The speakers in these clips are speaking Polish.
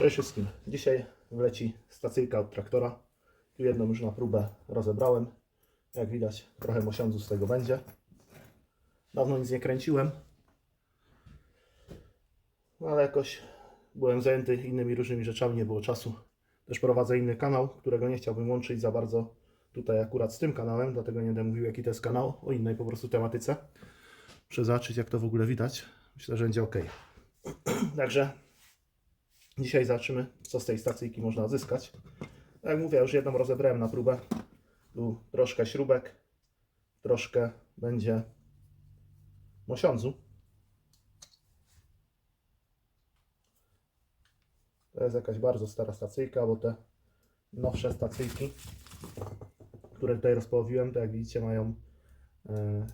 Cześć wszystkim. Dzisiaj wleci stacyjka od traktora. Tu jedną już na próbę rozebrałem. Jak widać, trochę mosiądzu z tego będzie. Dawno nic nie kręciłem. No, ale jakoś byłem zajęty innymi różnymi rzeczami, nie było czasu. Też prowadzę inny kanał, którego nie chciałbym łączyć za bardzo tutaj akurat z tym kanałem, dlatego nie będę mówił jaki to jest kanał, o innej po prostu tematyce. Muszę zobaczyć jak to w ogóle widać. Myślę, że będzie ok. Także Dzisiaj zobaczymy, co z tej stacyjki można zyskać. Tak jak mówię, już jedną rozebrałem na próbę. Tu troszkę śrubek, troszkę będzie mosiądzu. To jest jakaś bardzo stara stacyjka, bo te nowsze stacyjki, które tutaj rozpołowiłem, to jak widzicie mają e,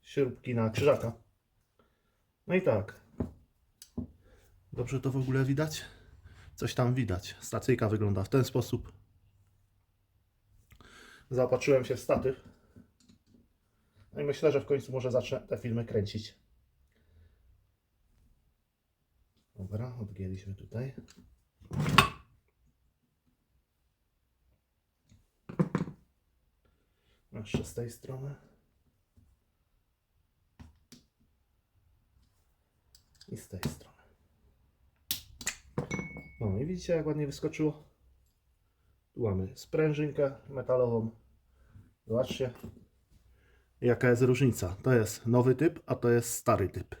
śrubki na krzyżaka. No i tak, Dobrze to w ogóle widać? Coś tam widać. Stacyjka wygląda w ten sposób. Zaopatrzyłem się w statyw. No i myślę, że w końcu może zacznę te filmy kręcić. Dobra, odgięliśmy tutaj. Jeszcze z tej strony. I z tej strony. No i widzicie jak ładnie wyskoczyło. Tu mamy sprężynkę metalową. Zobaczcie jaka jest różnica. To jest nowy typ, a to jest stary typ.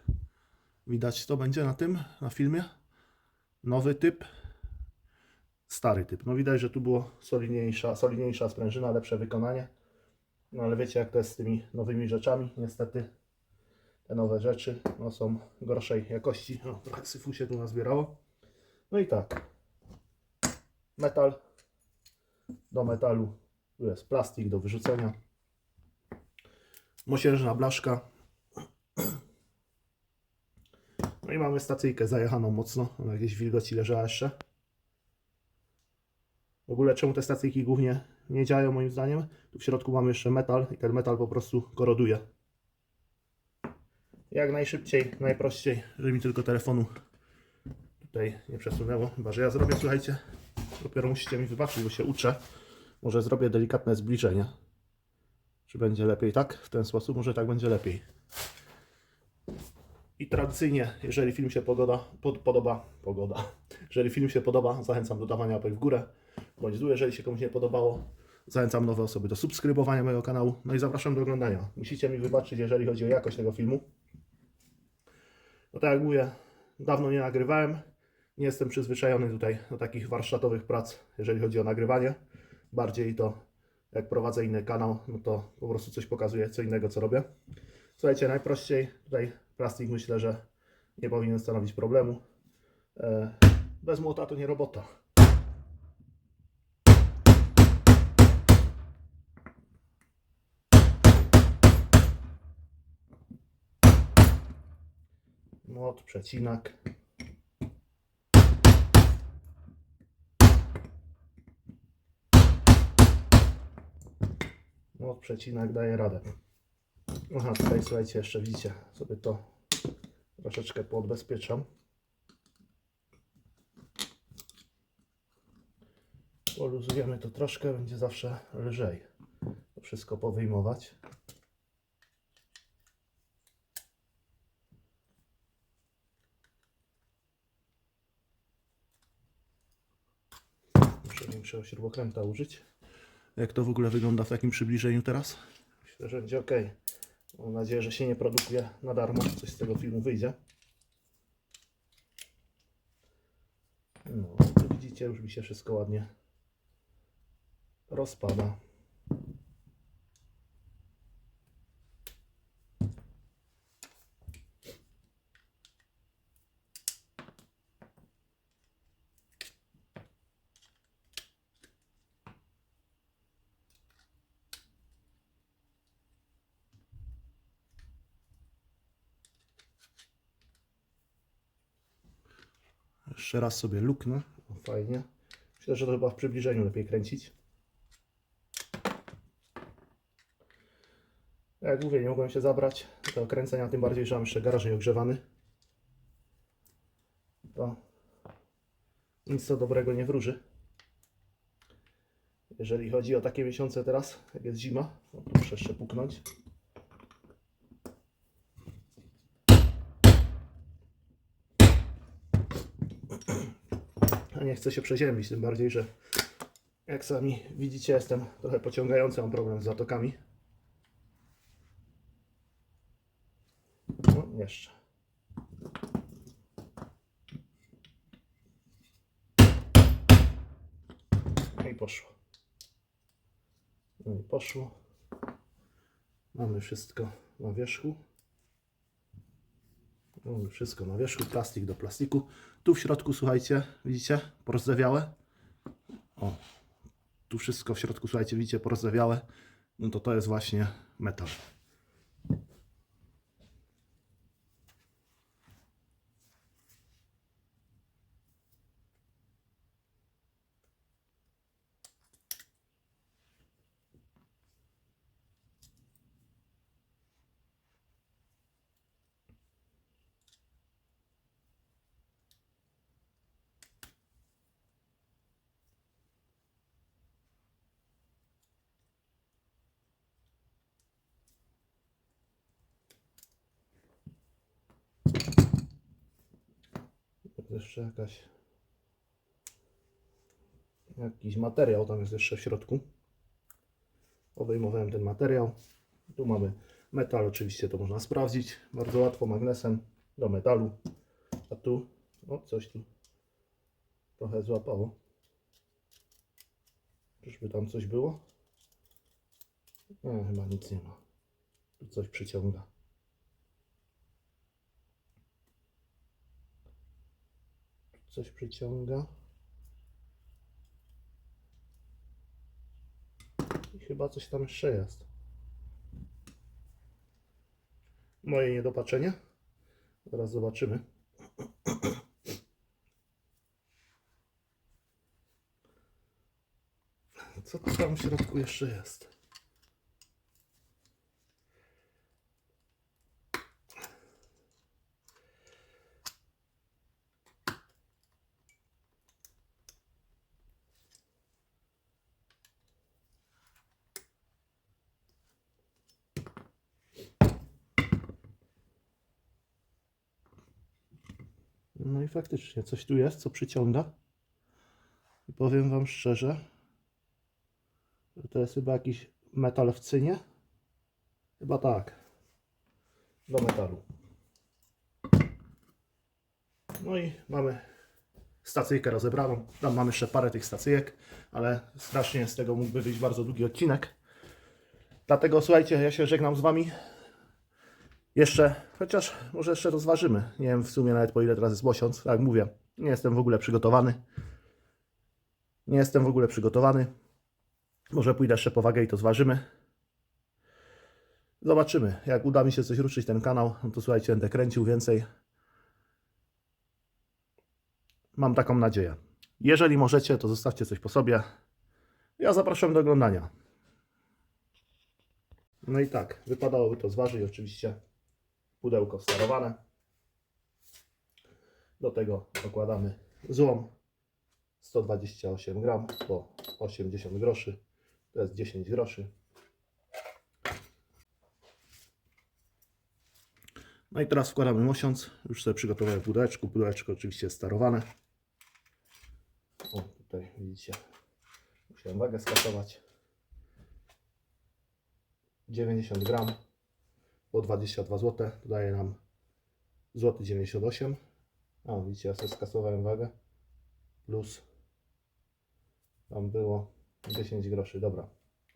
Widać to będzie na tym, na filmie. Nowy typ, stary typ. No widać, że tu było solidniejsza, solidniejsza sprężyna, lepsze wykonanie. No ale wiecie jak to jest z tymi nowymi rzeczami. Niestety te nowe rzeczy no, są gorszej jakości. O, trochę syfu się tu nazbierało. No i tak. Metal. Do metalu. Tu jest plastik do wyrzucenia. Mosiężna blaszka. No i mamy stacyjkę zajechaną mocno. Ona jakieś wilgoci leżała jeszcze. W ogóle czemu te stacyjki głównie nie działają moim zdaniem? Tu w środku mamy jeszcze metal i ten metal po prostu koroduje. Jak najszybciej, najprościej, żeby mi tylko telefonu tutaj nie przesunęło. Chyba, że ja zrobię, słuchajcie, dopiero musicie mi wybaczyć, bo się uczę. Może zrobię delikatne zbliżenie. Czy będzie lepiej tak? W ten sposób może tak będzie lepiej. I tradycyjnie, jeżeli film się pogoda, pod, podoba, pogoda, jeżeli film się podoba, zachęcam do dawania łapek w górę, bądź dół, jeżeli się komuś nie podobało. Zachęcam nowe osoby do subskrybowania mojego kanału, no i zapraszam do oglądania. Musicie mi wybaczyć, jeżeli chodzi o jakość tego filmu. No tak jak mówię, dawno nie nagrywałem, nie jestem przyzwyczajony tutaj do takich warsztatowych prac, jeżeli chodzi o nagrywanie. Bardziej to, jak prowadzę inny kanał, no to po prostu coś pokazuję, co innego, co robię. Słuchajcie, najprościej tutaj plastik myślę, że nie powinien stanowić problemu. E, Bez młota to nie robota. Młot, przecinak. Młot, przecinak daje radę. Aha, tutaj słuchajcie, jeszcze widzicie, sobie to troszeczkę podbezpieczam. Poluzujemy to troszkę, będzie zawsze lżej to wszystko powyjmować. Muszę większego śrubokręta użyć. Jak to w ogóle wygląda w takim przybliżeniu teraz? Myślę, że będzie ok. Mam nadzieję, że się nie produkuje na darmo. Coś z tego filmu wyjdzie. No, tu widzicie, już mi się wszystko ładnie rozpada. Jeszcze raz sobie luknę. O, fajnie. Myślę, że to chyba w przybliżeniu lepiej kręcić. Jak mówię, nie mogłem się zabrać do kręcenia, tym bardziej, że mam jeszcze garaż nieogrzewany. To nic to dobrego nie wróży. Jeżeli chodzi o takie miesiące teraz, jak jest zima, to muszę jeszcze puknąć. Nie chcę się przeziębić, tym bardziej, że jak sami widzicie, jestem trochę pociągający, mam problem z zatokami. No, jeszcze. No i poszło. No i poszło. Mamy wszystko na wierzchu. Mamy wszystko na wierzchu, plastik do plastiku. Tu w środku, słuchajcie, widzicie, porozlewiałe. O, tu wszystko w środku, słuchajcie, widzicie, porozlewiałe. No to to jest właśnie metal. Jest jeszcze jakaś jakiś materiał tam jest jeszcze w środku. Obejmowałem ten materiał. Tu mamy metal, oczywiście to można sprawdzić bardzo łatwo magnesem do metalu. A tu, o coś tu trochę złapało. Czyżby tam coś było? Nie, chyba nic nie ma. Tu coś przyciąga. Coś przyciąga. I chyba coś tam jeszcze jest. Moje niedopatrzenie. Zaraz zobaczymy. Co tam w środku jeszcze jest? No i faktycznie coś tu jest, co przyciąga. I powiem Wam szczerze, że to jest chyba jakiś metal w cynie. Chyba tak. Do metalu. No i mamy stacyjkę rozebraną. Tam mamy jeszcze parę tych stacyjek, ale strasznie z tego mógłby być bardzo długi odcinek. Dlatego słuchajcie, ja się żegnam z Wami. Jeszcze, chociaż może jeszcze rozważymy. Nie wiem w sumie nawet po ile teraz jest miesiąc. Tak mówię, nie jestem w ogóle przygotowany. Nie jestem w ogóle przygotowany. Może pójdę jeszcze po wagę i to zważymy. Zobaczymy. Jak uda mi się coś ruszyć ten kanał, no to słuchajcie, będę kręcił więcej. Mam taką nadzieję. Jeżeli możecie, to zostawcie coś po sobie. Ja zapraszam do oglądania. No i tak, wypadałoby to zważyć oczywiście pudełko sterowane. Do tego dokładamy złom 128 gram po 80 groszy. To jest 10 groszy. No i teraz wkładamy mosiąc. Już sobie przygotowałem pudełeczko. Pudełeczko oczywiście jest sterowane. O, tutaj widzicie. Musiałem wagę skasować. 90 gram po 22 zł. Daje nam złoty 98. A widzicie, ja sobie skasowałem wagę. Plus tam było 10 groszy. Dobra,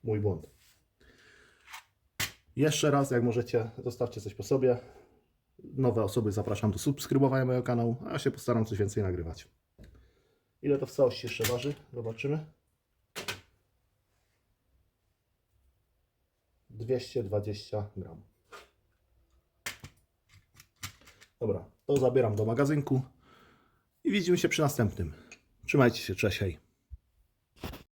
mój błąd. Jeszcze raz, jak możecie, zostawcie coś po sobie. Nowe osoby zapraszam do subskrybowania mojego kanału, a ja się postaram coś więcej nagrywać. Ile to w całości jeszcze waży? Zobaczymy. 220 gram. Dobra, to zabieram do magazynku i widzimy się przy następnym. Trzymajcie się, cześć.